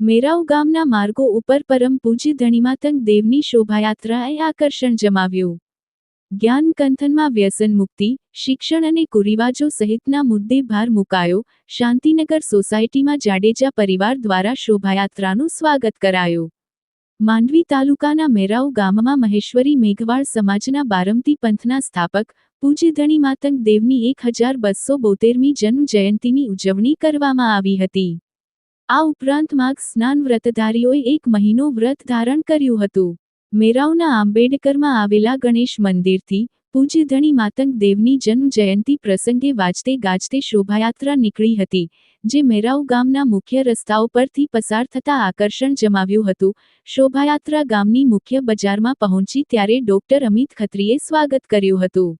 મેરાવ ગામના માર્ગો ઉપર પરમ પૂજ્ય ધણીમાતંગ દેવની શોભાયાત્રાએ આકર્ષણ જમાવ્યું. જ્ઞાન કંથનમાં વ્યસન મુક્તિ, શિક્ષણ અને કુરિવાજો સહિતના મુદ્દે ભાર મુકાયો, શાંતિનગર સોસાયટીમાં જાડેજા પરિવાર દ્વારા શોભાયાત્રાનું સ્વાગત કરાયું. માંડવી તાલુકાના મેરાઉ ગામમાં મહેશ્વરી મેઘવાળ સમાજના બારમતી પંથના સ્થાપક પૂજ્ય ધણીમાતંગ દેવની એક હજાર બસો બોતેરમી જન્મ જયંતીની ઉજવણી કરવામાં આવી હતી. આ ઉપરાંત માર્ગ સ્નાન વ્રતધારીઓએ એક મહિનો વ્રત ધારણ કર્યું હતું. મેરાઉના આંબેડકરમાં આવેલા ગણેશ મંદિરથી પૂજ્ય ધણી માતંગ દેવની જન્મ જયંતી પ્રસંગે વાજતે ગાજતે શોભાયાત્રા નીકળી હતી. જે મેરાઉ ગામના મુખ્ય રસ્તાઓ પરથી પસાર થતા આકર્ષણ જમાવ્યું હતું, શોભાયાત્રા ગામની મુખ્ય બજારમાં પહોંચી ત્યારે ડોક્ટર અમિત ખત્રીએ સ્વાગત કર્યું હતું.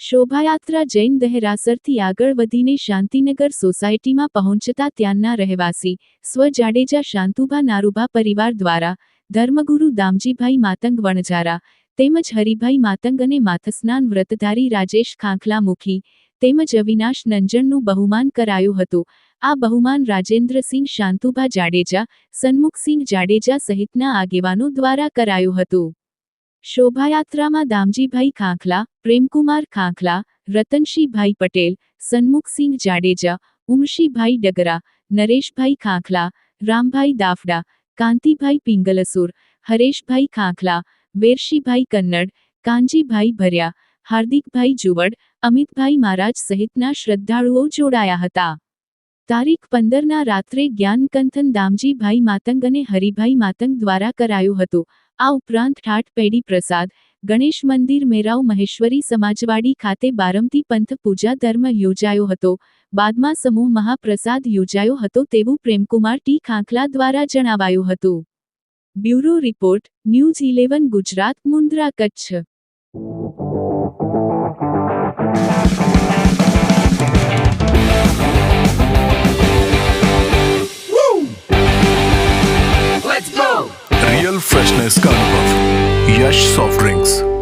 શોભાયાત્રા જૈન દહેરાસરથી આગળ વધીને શાંતિનગર સોસાયટીમાં પહોંચતા ત્યાંના રહેવાસી, સ્વ જાડેજા શાંતુભા નારુભા પરિવાર દ્વારા, ધર્મગુરુ દામજીભાઈ માતંગ વણઝારા, તેમજ હરિભાઈ માતંગ અને માથસ્નાન વ્રતધારી રાજેશ ખાંખલા મુખી તેમજ અવિનાશ નંજણનું બહુમાન કરાયું હતું. આ બહુમાન રાજેન્દ્રસિંહ શાંતુભા જાડેજા, સન્મુખસિંહ જાડેજા સહિતના આગેવાનો દ્વારા કરાયું હતું. શોભાયાત્રામાં દામજીભાઈ ખાંખલા, પ્રેમકુમાર ખાંખલા, રતનશીભાઈ પટેલ, સન્મુખસિંહ જાડેજા, ઉમશીભાઈ ડગરા, નરેશભાઈ ખાંખલા, રામભાઈ દાફડા, કાંતિભાઈ પિંગલસુર, હરેશભાઈ ખાંખલા, વેરશીભાઈ કન્નડ કાંજીભાઈ ભર્યા હાર્દિકભાઈ જુવડ, અમિતભાઈ મહારાજ સહિતના શ્રદ્ધાળુઓ જોડાયા હતા. તારીખ પંદરના રાત્રે જ્ઞાનકંથન દામજીભાઈ માતંગ અને હરિભાઈ માતંગ દ્વારા કરાયું હતું. આ ઉપરાંત ઠાઠપેડી પ્રસાદ, ગણેશ મંદિર મેરાવ મહેશ્વરી સમાજવાડી ખાતે બારમતી પંથ પૂજા ધર્મ યોજાયો હતો. બાદમાં સમૂહ મહાપ્રસાદ યોજાયો હતો તેવું પ્રેમકુમાર ટી ખાંખલા દ્વારા જણાવાયું હતું. Bureau report, news eleven Gujarat, Mundra, Kutch. Real freshness का अनुभव यश सॉफ्ट ड्रिंक्स